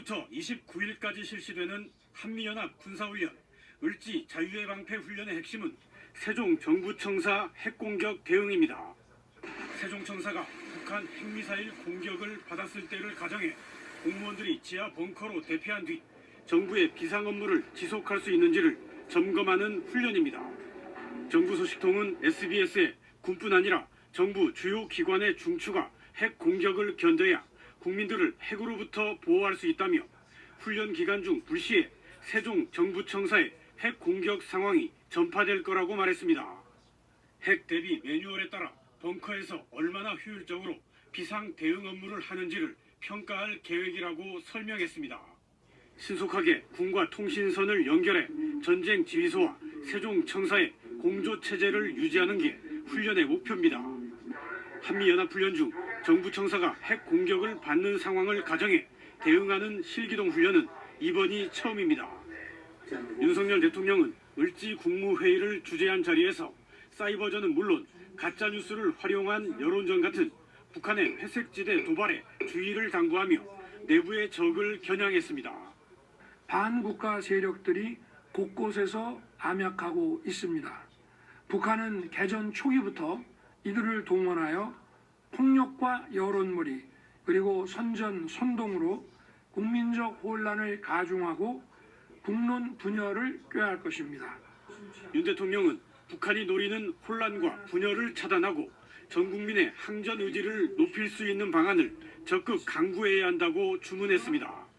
오늘부터 29일까지 실시되는 한미연합 군사훈련 을지 자유의 방패 훈련의 핵심은 세종 정부청사 핵공격 대응입니다. 세종청사가 북한 핵미사일 공격을 받았을 때를 가정해 공무원들이 지하 벙커로 대피한 뒤 정부의 비상 업무를 지속할 수 있는지를 점검하는 훈련입니다. 정부 소식통은 SBS에 군뿐 아니라 정부 주요 기관의 중추가 핵 공격을 견뎌야 국민들을 핵으로부터 보호할 수 있다며 훈련 기간 중 불시에 세종 정부청사의 핵 공격 상황이 전파될 거라고 말했습니다. 핵 대비 매뉴얼에 따라 벙커에서 얼마나 효율적으로 비상 대응 업무를 하는지를 평가할 계획이라고 설명했습니다. 신속하게 군과 통신선을 연결해 전쟁 지휘소와 세종 청사의 공조 체제를 유지하는 게 훈련의 목표입니다. 한미연합훈련 중 정부 청사가 핵 공격을 받는 상황을 가정해 대응하는 실기동 훈련은 이번이 처음입니다. 윤석열 대통령은 을지 국무회의를 주재한 자리에서 사이버전은 물론 가짜뉴스를 활용한 여론전 같은 북한의 회색지대 도발에 주의를 당부하며 내부의 적을 겨냥했습니다. 반국가 세력들이 곳곳에서 암약하고 있습니다. 북한은 개전 초기부터 이들을 동원하여 폭력과 여론몰이 그리고 선전 선동으로 국민적 혼란을 가중하고 국론 분열을 꾀할 것입니다. 윤 대통령은 북한이 노리는 혼란과 분열을 차단하고 전 국민의 항전 의지를 높일 수 있는 방안을 적극 강구해야 한다고 주문했습니다.